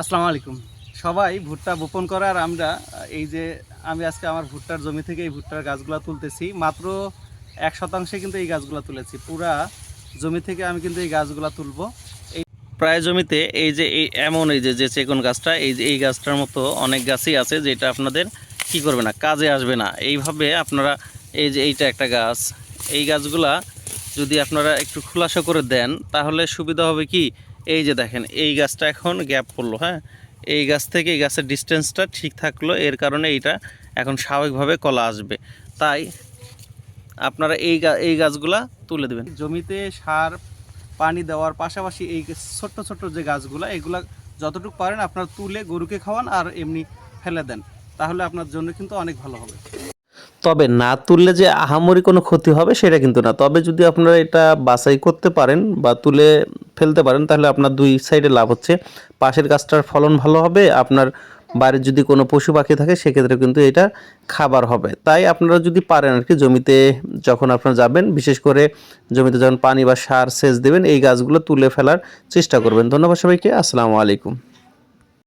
আসসালামু আলাইকুম। সবাই ভুট্টা বপন করার আমরা, এই যে আমি আজকে আমার ভুট্টার জমি থেকে এই ভুট্টার গাছগুলো তুলতেছি, মাত্র এক শতাংশে কিন্তু এই গাছগুলো তুলেছি। পুরা জমি থেকে আমি কিন্তু এই গাছগুলো তুলবো। এই প্রায় জমিতে এই যে এই এমন এই যে যে চেকন গাছটা, এই যে এই গাছটার মতো অনেক গাছই আছে যেটা আপনাদের কি করবে না, কাজে আসবে না। এইভাবে আপনারা এই যে এইটা একটা গাছ, এই গাছগুলা যদি আপনারা একটু খোলাসা করে দেন, তাহলে সুবিধা হবে কি? এই যে দেখেন, এই গাছটা এখন গ্যাপ পড়ল হ্যাঁ? এই গাছ থেকে এই গাছের ডিস্টেন্সটা ঠিক থাকল, এর কারণে এইটা এখন স্বাভাবিকভাবে কলা আসবে। তাই আপনারা এই এই গাছগুলা তুলে দেবেন। জমিতে সার, পানি দেওয়ার পাশাপাশি এই ছোট্ট ছোট্ট যে গাছগুলা, এগুলা যতটুকু পারেন আপনারা তুলে গরুকে খাওয়ান আর এমনি ফেলে দেন। তাহলে আপনার জন্য কিন্তু অনেক ভালো হবে। তবে না তুললে যে আহামরি কোনো ক্ষতি হবে সেটা কিন্তু না। তবে যদি আপনারা এটা বাছাই করতে পারেন বা তুলে ফেলতে পারেন, তাহলে আপনার দুই সাইডে লাভ হচ্ছে। পাশের গাছটার ফলন ভালো হবে, আপনার বাড়ির যদি কোনো পশু পাখি থাকে, সেক্ষেত্রে কিন্তু এটা খাবার হবে। তাই আপনারা যদি পারেন আর কি জমিতে যখন আপনারা যাবেন, বিশেষ করে জমিতে যখন পানি বা সার সেচ দেবেন, এই গাছগুলো তুলে ফেলার চেষ্টা করবেন। ধন্যবাদ সবাইকে, আসসালামু আলাইকুম।